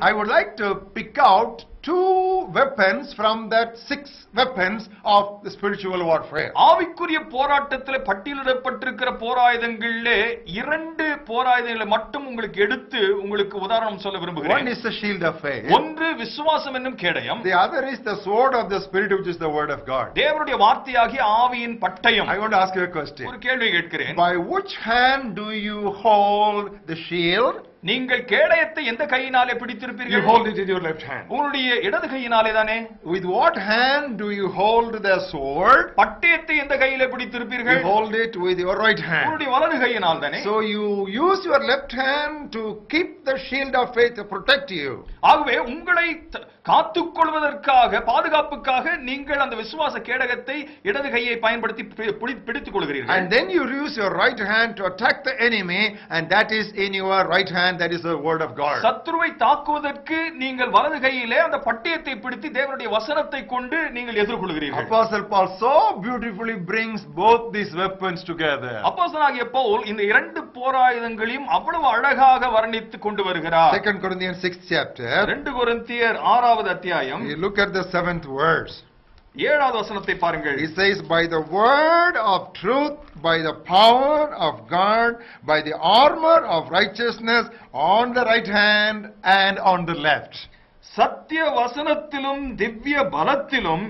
I would like to pick out two weapons from that six weapons of the spiritual warfare. ஆவிக்குரிய போராட்டத்தில் பட்டியலிடப்பட்டிருக்கிற போராயுதங்களிலே இரண்டு போராயுதங்களை மட்டும் உங்களுக்கு எடுத்து உங்களுக்கு உதாரணம் சொல்ல One விரும்புகிறேன் is the shield of faith. ஒன்று விசுவாசம் என்னும் கேடயம் The other is the sword of the spirit which is the word of God. தேவனுடைய வார்த்தையாகிய ஆவியின் பட்டயம் I want to ask you a question. ஒரு கேள்வி கேட்கிறேன் By which hand do you hold the shield? நீங்கள் கேடயத்தை எந்த கையினாலே You பிடித்திருப்பீர்கள் hold it in your left hand. உங்களுடைய இடது கையினாலே தானே With what hand do you hold the sword? பட்டயத்தை எந்த கையிலே You பிடித்திருப்பீர்கள் hold it with your right hand. உங்களுடைய வலது கையினால் தானே So you use your left hand to keep the shield of faith to protect you. ஆகவே உங்களை த- காத்துக் கொள்வதற்காக பாதுகாப்புக்காக நீங்கள் அந்த விசுவாச கேடகத்தை இடது கையை பயன்படுத்தி பிடித்துக் கொள்கிறீர்கள் And then you use your right hand to attack the enemy, and that is in your right hand, that is the word of God. சத்துருவை தாக்குவதற்கு நீங்கள் வலது கையிலே அந்த பட்டயத்தை பிடித்து தேவனுடைய வசனத்தை கொண்டு நீங்கள் எதிர்கொள்கிறீர்கள் Apostle Paul so beautifully brings both these weapons together. அப்போஸ்தலனாகிய பவுல் இந்த இரண்டு போராயுதங்களையும் அவ்வளவு அழகாக வர்ணித்துக் கொண்டு வருகிறார் Second Corinthians 6th chapter, ரெண்டு கொரிந்தியர் ஆறாவது அத்தியாயம் you look at the seventh verse. ஏழாவது வசனத்தை பாருங்கள் He says, by the word of truth, by the power of God, by the armor of righteousness on the right hand and on the left. சத்திய வசனத்திலும் திவ்ய பலத்திலும்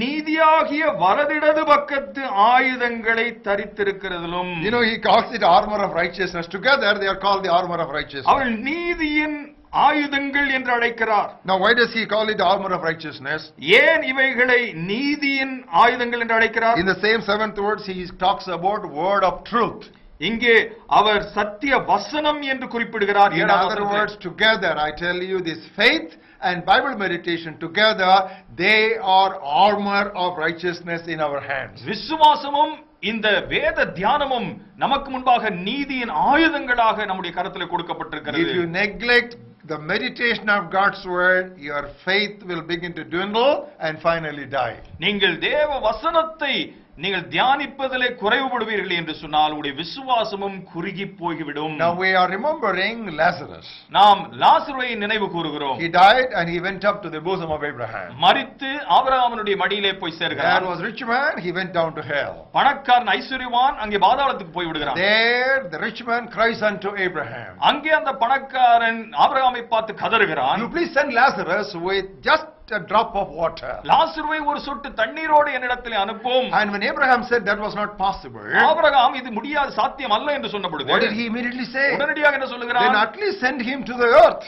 நீதியாகிய வரதிடது பக்கத்து ஆயுதங்களை தரித்திருக்கிறதிலும் You know, he calls it armor of righteousness. Together, they are called the armor of righteousness. அவள் நீதியின் ஆயுதங்கள் என்று அழைக்கிறார் Now, why does he call it armor of righteousness? ஏன் இவைகளை நீதியின் ஆயுதங்கள் என்று அழைக்கிறார் In the same seventh words, he talks about word of truth. இங்கே அவர் சத்திய வசனம் என்று குறிப்பிடுகிறார் In other words, together, I tell you, this faith and Bible meditation together, they are armor of righteousness in our hands. விசுவாசமும் இந்த வேத தியானமும் நமக்கு முன்பாக நீதியின் ஆயுதங்களாக நம்முடைய கரத்தில் If கொடுக்கப்பட்டிருக்கிறது you neglect the meditation of God's word, your faith will begin to dwindle and finally die. நீங்கள் தேவ வசனத்தை நீங்கள் தியானிப்பதிலே குறைவுபடுவீர்கள் என்று சொன்னால் உங்களுடைய விசுவாசமும் குறுகி போய்விடும் Now we are remembering Lazarus. நாம் லாசருவை நினைவு கூறுகிறோம் He died and he went up to the bosom of Abraham. மரித்து ஆபிரகாமனுடைய மடியிலே போய் There சேர்கிறார் was rich man, he went down to hell. பணக்காரன் ஐஸ்வர்யவான் அங்கே பாதாளத்துக்கு போய் விடுகிறான் There the rich man cries unto Abraham, அங்கே அந்த பணக்காரன் ஆபிரகாமை பார்த்து கதறுகிறான் You please send Lazarus with just a drop of water. லாசருவை ஒரு சொட்டு தண்ணீரோடு என்னிடத்தில் அனுப்பும் And when Abraham said that was not possible, Abraham இது முடியாது சாத்தியம் அல்ல என்று சொன்ன பொழுது what did he immediately say? உடனடியாக என்ன Then சொல்லுகிறான் at least send him to the earth.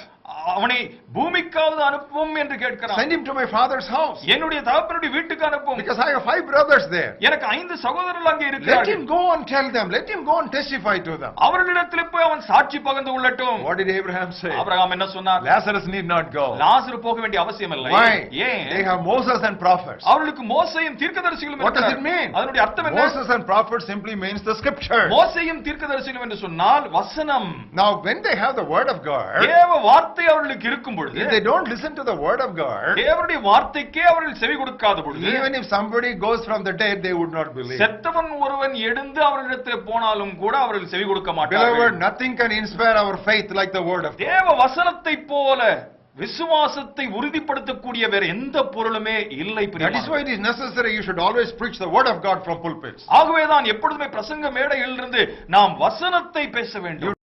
அவனை பூமிக்காவது அனுப்பும் என்று கேட்கிறான் Send him to my father's house. என்னுடைய தகப்பனுடைய வீட்டுக்கு அனுப்பும் Because I have five brothers there. எனக்கு ஐந்து சகோதரர்கள் அங்கே Let இருக்கிறார்கள் him go and tell them. Let him go and testify to them. அவர்களிடத்தில் போய் அவன் சாட்சி பகிர்ந்து கொள்ளட்டும் What did Abraham say? Abraham என்ன சொன்னார் Lazarus need not go. லாசரு போக வேண்டிய அவசியம் இல்லை Why? ஏன் They have Moses and prophets. அவர்களுக்கு மோசையும் தீர்க்கதரிசிகளும் What does it mean? அதனுடைய அர்த்தம் என்ன Moses and prophets simply means the scripture. மோசையும் தீர்க்கதரிசிகளும் என்று சொன்னால் வசனம் Now, when they have the word of God, தேவ வார்த்தை அவர்களுக்கு இருக்கும் பொழுது if they don't listen to the word of God, தேவனுடைய வார்த்தைக்கே அவர்கள் செவி கொடுக்காத பொழுது even if somebody goes from the dead, they would not believe. செத்தவன் ஒருவன் எழுந்து அவர்களிடத்தில் போனாலும் கூட அவர்கள் செவி கொடுக்க Beloved, மாட்டார்கள் nothing can inspire our faith like the word of God. தேவ வசனத்தை போல விசுவாசத்தை உறுதிப்படுத்தக்கூடிய வேற எந்த பொருளுமே இல்லை That is why it is necessary you should always preach the word of God from pulpits. ஆகவேதான் எப்பொழுதுமே பிரசங்க மேடையிலிருந்து நாம் வசனத்தை பேச வேண்டும்